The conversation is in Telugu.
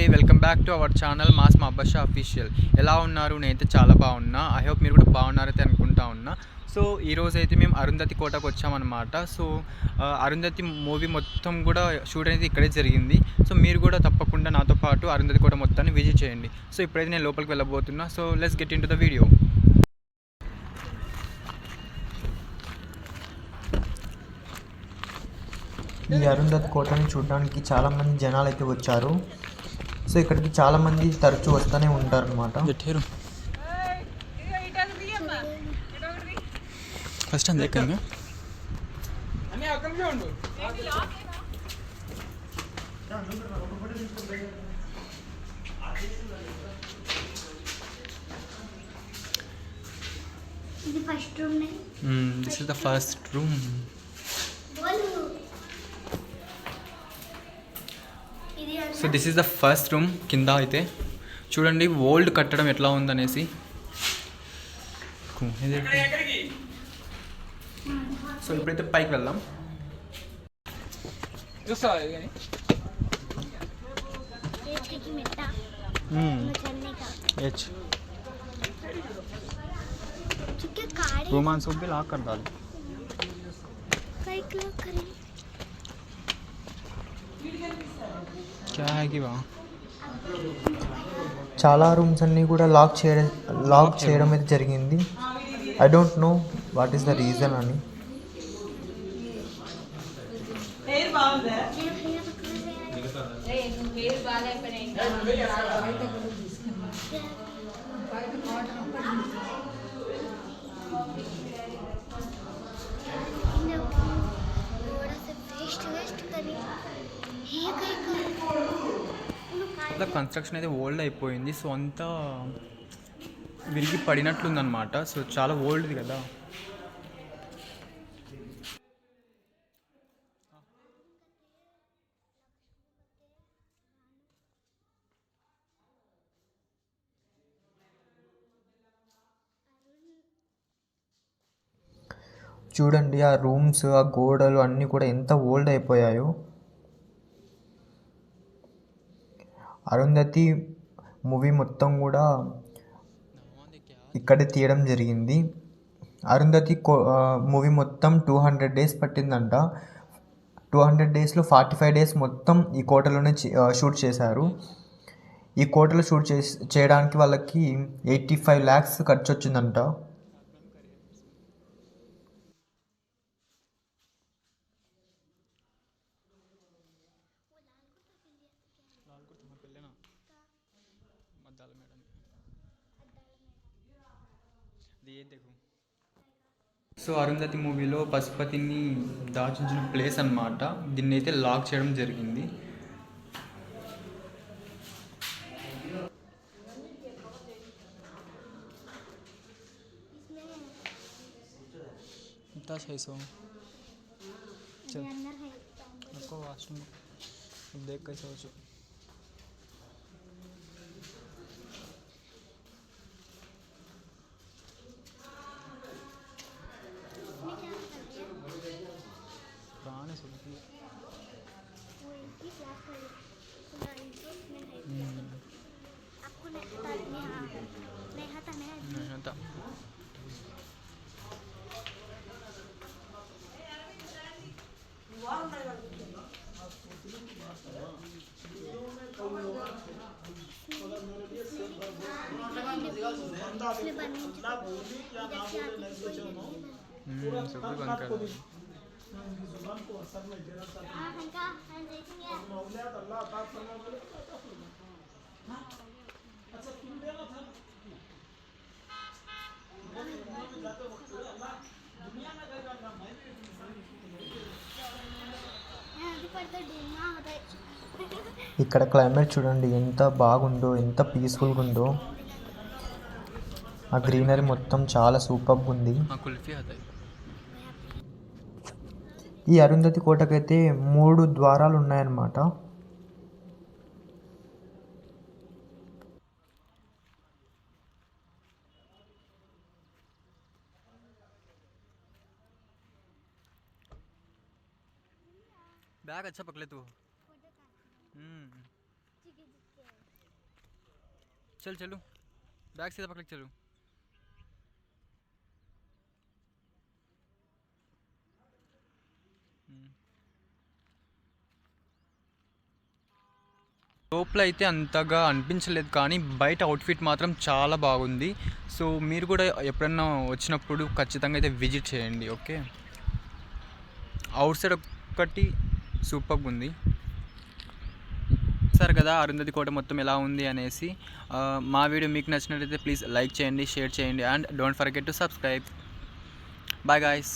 నమస్తే welcome back to our channel mass Mabasha official ఎలా ఉన్నారు? నేనైతే చాలా బాగున్నా. ఐ హోప్ మీరు కూడా బాగున్నారైతే అనుకుంటా ఉన్నా. సో ఈరోజు అయితే మేము అరుంధతి కోటకు వచ్చామన్నమాట. సో అరుంధతి మూవీ మొత్తం కూడా షూట్ అనేది ఇక్కడే జరిగింది. సో మీరు కూడా తప్పకుండా నాతో పాటు అరుంధతి కోట మొత్తాన్ని విజిట్ చేయండి. సో ఇప్పుడైతే నేను లోపలికి వెళ్ళబోతున్నా. So let's get into the video ఈ అరుంధతి కోటని చూడడానికి చాలామంది జనాలు అయితే వచ్చారు. సో ఇక్కడికి చాలా మంది తరచూ వస్తూనే ఉంటారు అనమాట పెట్టారు ఫస్ట్ అంతే ఎక్కంగా ఇది first room this is So this is the first room కింద అయితే చూడండి ఓల్డ్ కట్టడం ఎట్లా ఉందనేసి కు- ఇది- సో ఇప్పుడైతే పైకి వెళ్దాం की मिट्टा Hmm. चलने का హెచ్ क्योंकि काढ़े रोमांस भी लाक कर डाल చాలా రూమ్స్ అన్నీ కూడా లాక్ చేయడం లాక్ చేయడం అయితే జరిగింది. I don't know what is the reason అని. అలా కన్స్ట్రక్షన్ అయితే ఓల్డ్ అయిపోయింది. సో అంతా విరిగి పడినట్లుందనమాట సో చాలా ఓల్డ్ది కదా. చూడండి ఆ రూమ్స్ ఆ గోడలు అన్నీ కూడా ఎంత ఓల్డ్ అయిపోయాయో. అరుంధతి మూవీ మొత్తం కూడా ఇక్కడే తీయడం జరిగింది. అరుంధతి మూవీ మొత్తం టూ హండ్రెడ్ డేస్ పట్టిందంట. టూ హండ్రెడ్ డేస్లో ఫార్టీ ఫైవ్ డేస్ మొత్తం ఈ కోటలోనే షూట్ చేశారు. ఈ కోటలో షూట్ చేసి చేయడానికి వాళ్ళకి ఎయిటీ ఫైవ్ ల్యాక్స్ ఖర్చు వచ్చిందంట కూడా తమ మద్దాల మేడం అది ఏ సో అరుంధతి మూవీలో పశుపతిని దాచించిన ప్లేస్ అనమాట దీన్ని అయితే లాక్ చేయడం జరిగింది. వాష్రూమ్. దేక్క ने सुनी थी आपको नेहा था नेहा था हम्म, सब बंद कर ఇక్కడ క్లైమేట్ చూడండి ఎంత బాగుందో ఎంత పీస్ఫుల్గా ఉందో. ఆ గ్రీనరీ మొత్తం చాలా సూపర్గా ఉంది. ఈ అరుంధతి కోటకైతే మూడు ద్వారాలు ఉన్నాయన్నమాట बैग अच्छा पकड़े तू हम्म ठीक है, ठीक है। చల్ లోపల అయితే అంతగా అనిపించలేదు కానీ బయట అవుట్ఫిట్ మాత్రం చాలా బాగుంది. సో మీరు కూడా ఎప్పుడన్నా వచ్చినప్పుడు ఖచ్చితంగా అయితే విజిట్ చేయండి ఓకే? అవుట్ సైడ్ ఒక్కటి సూపర్గా ఉంది. సార్ కదా అరుంధతి కోట మొత్తం ఎలా ఉంది అనేసి మా వీడియో మీకు నచ్చినట్లయితే ప్లీజ్ లైక్ చేయండి షేర్ చేయండి and don't forget to subscribe. Bye guys.